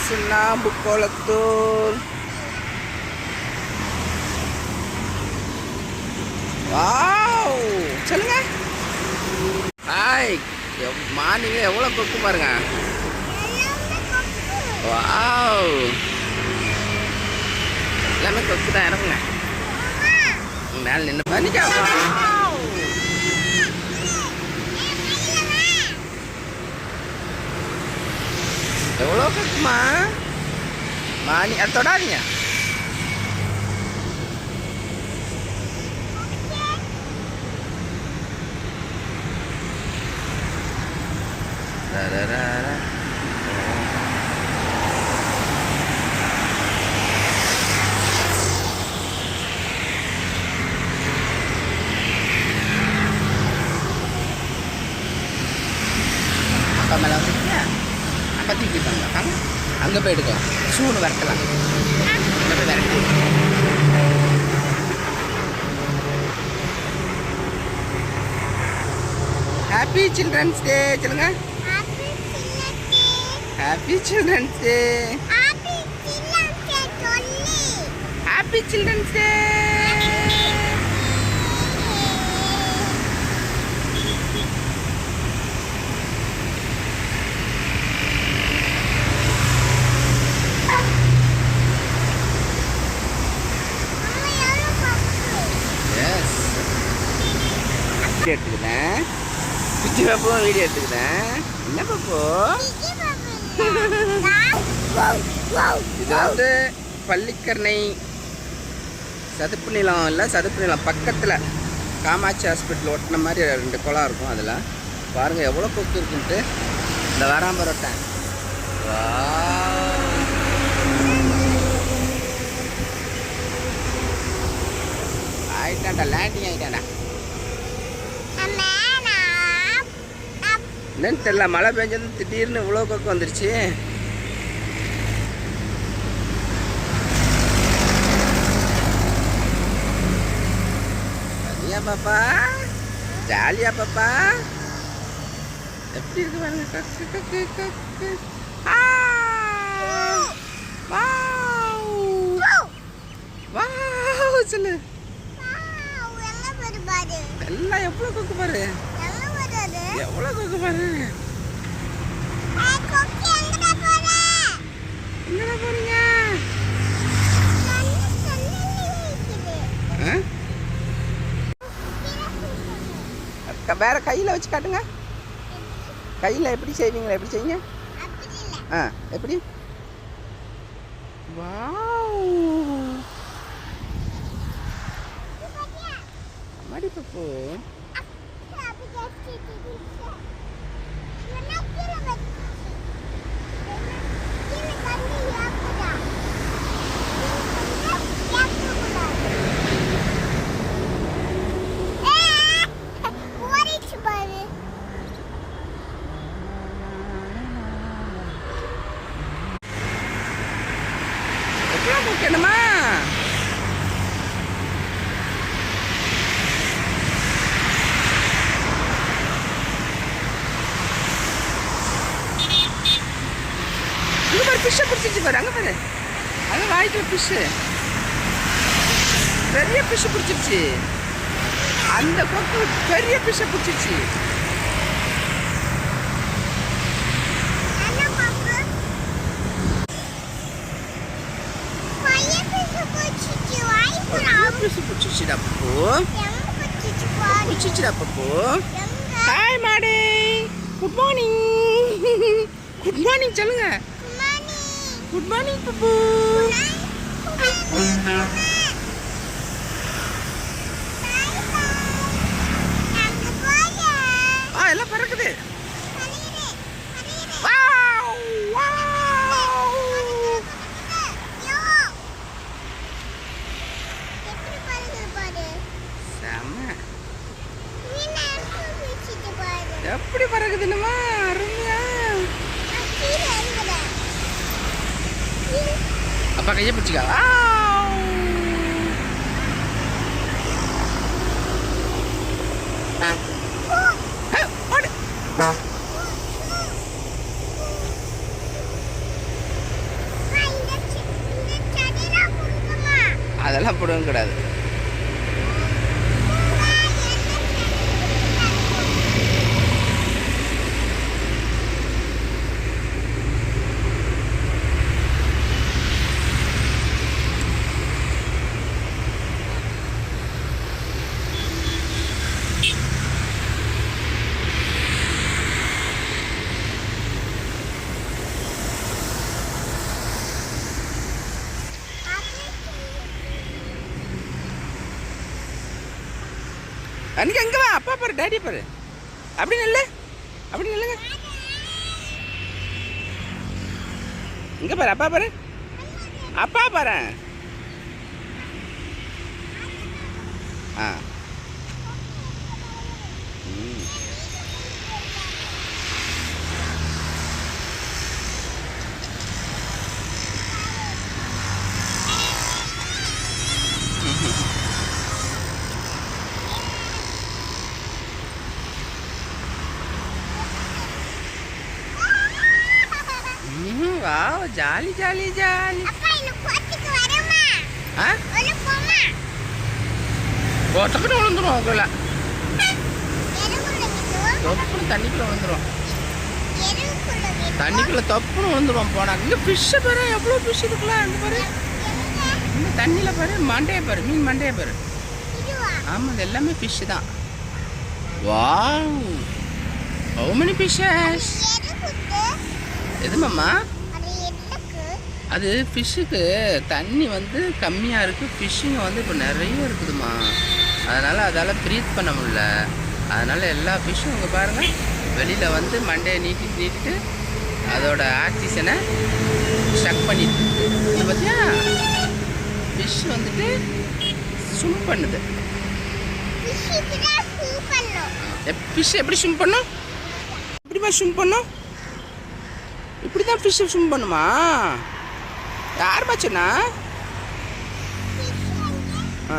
சுண்ணாம்பு கோலத்தூர் வாவ்! சொல்லுங்க. ஹாய். மார்னிங் எவ்வளோ கொக்கு பாருங்க? வாவ். எல்லாமே கொக்கு தான் இறங்குங்க. மேலே நின்று பண்ணிக்கா எவ்வளோ கொக்குமா மானி அதை தொடாதீங்க ரரரர. அப்பா மேலே வந்துட்டீங்க அப்பா தூக்கிட்டாங்க வாங்க அங்கே போய் எடுக்கலாம் ஷூன்னு விரட்டலாம் விரட்டி ஹாப்பி சில்ட்ரன்ஸ் டே சொல்லுங்க happy children's day happy children's day video எடுத்துக்கிறேன் பிச்சு பாப்பும் வீடியோ எடுத்துக்கிறேன் என்ன பாப்போ? இது வந்து பள்ளிக்கரணை சதுப்பு நிலம் இல்லை சதுப்பு நிலம் பக்கத்தில் காமாட்சி ஹாஸ்பிட்டல் ஒட்டின மாதிரி ரெண்டு குளம் இருக்கும் அதில். பாருங்கள் எவ்வளோ கொக்கு இருக்குன்ட்டு. இந்த வராம ஆயிட்டாண்டா லேண்டிங் ஆயிட்டாண்டா என்னன்னு தெரியல. மழை பெஞ்சது திடீர்னு இவ்வளோ கொக்கு வந்துருச்சு. சரியா பாப்பா. ஜாலியா பாப்பா. எப்படி இருக்கு பாருங்க. சொல்லு. எல்லாம் எவ்வளோ கொக்கு பாரு. எவ்வளோ கொக்கு பாரு. எங்கடா போறீங்க? வேற கையில் வச்சு காட்டுங்க. கையில் எப்படி செய்வீங்களா? எப்படி செய்யுங்க? ஆ எப்படி? வாவ். அம்மாடி பப்பு எவ்வளோ வைக்கணுமா அங்கே பாரு ஃபிஷ்ஷை பிடிச்சிச்சு பாரு அங்கே பாரு ஃபிஷ்ஷு பெரிய ஃபிஷ்ஷு பிடிச்சிருச்சு அந்த கொக்கு பெரிய ஃபிஷ்ஷை பிடிச்சிருச்சு பிடிச்சிருச்சுடா பப்பு பிடிச்சிச்சுடா பப்பு ஹாய் மாடே குட் மார்னிங் குட் மார்னிங் சொல்லுங்க. குட் மார்னிங் பப்பு ஆ எல்லாம் பறக்குது. எப்படி பறக்குதுன்னுமா அப்பா கையை பிடிச்சிக்கா அதெல்லாம் போடவும் கிடையாது அன்னைக்கு அங்கே வா அப்பா பாரு டேடி பாரு. அப்படி நில்லு. அப்படி நில்லுங்க. இங்கே பாரு அப்பா பாரு. அப்பா பாரு. ஆ. Wow jolly jolly jolly. அதுக்குள்ள. எருக்குள்ள விட்டு தொப்புன்னு தண்ணிக்குள்ள விட்டு தண்ணிக்குள்ள தொப்புன்னு விழுந்துரும் போனா. இங்க ஃபிஷ்ஷை பாரு எவ்வளோ ஃபிஷ் இருக்குல்ல அங்கே பாரு. இந்த தண்ணியில் பாரு மண்டையை பாரு மீன் மண்டையை பாரு. ஆமாம் இது எல்லாமே ஃபிஷ் தான். வாவ். ஹவு மெனி ஃபிஷ்ஷஸ் எது மாமா? அது ஃபிஷ்ஷுக்கு தண்ணி வந்து கம்மியாக இருக்குது ஃபிஷ்ஷுங்க வந்து இப்போ நிறைய இருக்குதுமா அதனால் அதால் ப்ரீத் பண்ண முடியல. அதனால் எல்லா ஃபிஷ்ஷும் இங்கே பாருங்கள் வெளியில் வந்து மண்டையை நீட்டி நீட்டிட்டு அதோட ஆக்சிஜனை ஷக் பண்ணிட்டு. இது பார்த்தியா ஃபிஷ் வந்துட்டு ஸ்விம் பண்ணுது. ஃபிஷ் எப்படி ஸ்விம் பண்ணும்? எப்படிமா ஸ்விம் பண்ணும்? இப்படி தான் ஃபிஷ்ஷை ஸ்விம் பண்ணுமா? யார் பாச்சனா ஆ.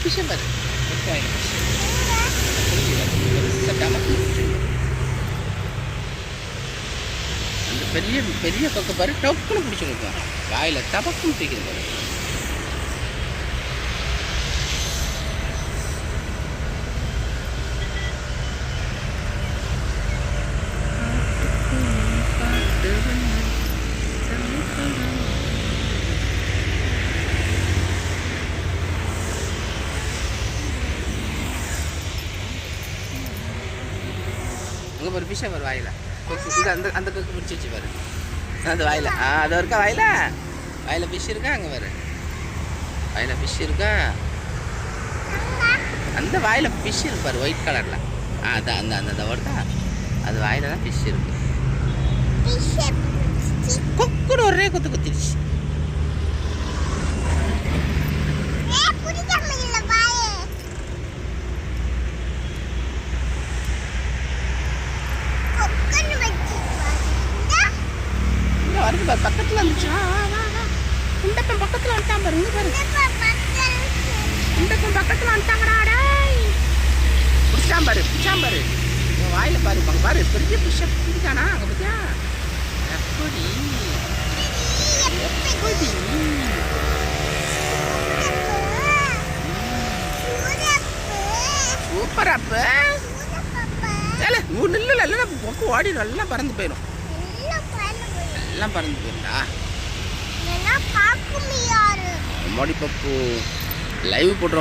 ஒரு வாயில் ஃபிஷ்ஷை பாரு வாயில் அந்த பெரிய பெரிய கொக்கை பாரு டொக்குன்னு பிடிச்சிருக்கும் வாயில் தபக்குன்னு தூக்கிது பாரு ஃபிஷ்ஷை பாரு வாயில். இந்த அந்த அந்த கொக்கு பிடிச்சி வச்சு பாரு. அந்த வாயில். ஆ அது இருக்கா வாயில்? வாயில் ஃபிஷ் இருக்கா? அங்கே பாரு. வாயில் ஃபிஷ் இருக்கா? அந்த வாயில் ஃபிஷ் இருக்கு பாரு ஒயிட் கலரில் ஆ அதான் அந்த அந்த அந்த வருதா அது வாயில் தான் ஃபிஷ் இருக்கு. ஃபிஷ்ஷை கொக்குன்னு ஒரே கொத்து கொத்திடுச்சு ஏ பிடிக்காம இல்ல பாயே கொக்கன்னு வச்சு இங்கே வருது பாரு பக்கத்தில் வந்துச்சு வா வா வா வா குண்டப்பன் பக்கத்தில் வந்துட்டான் பாரு இங்கே பாரு குண்டப்பன் பக்கத்தில் வந்துட்டாங்கடா டேய் பிடிச்சான் பாரு பிடிச்சான் பாரு உன் வாயில் பாரு அங்கே பாரு பெரிய ஃபிஷ்ஷை பிடிச்சானா அங்கே பார்த்தியா எப்படி? எப்படி? சூப்பர் அப்ப. இல்ல மூணு இல்லை இல்லை பொக்கு ஓடி நல்லா பறந்து போயிடும் எல்லாம் பறந்து போயிடும்டா மோடி பப்பு. லைவ் போடுறோம்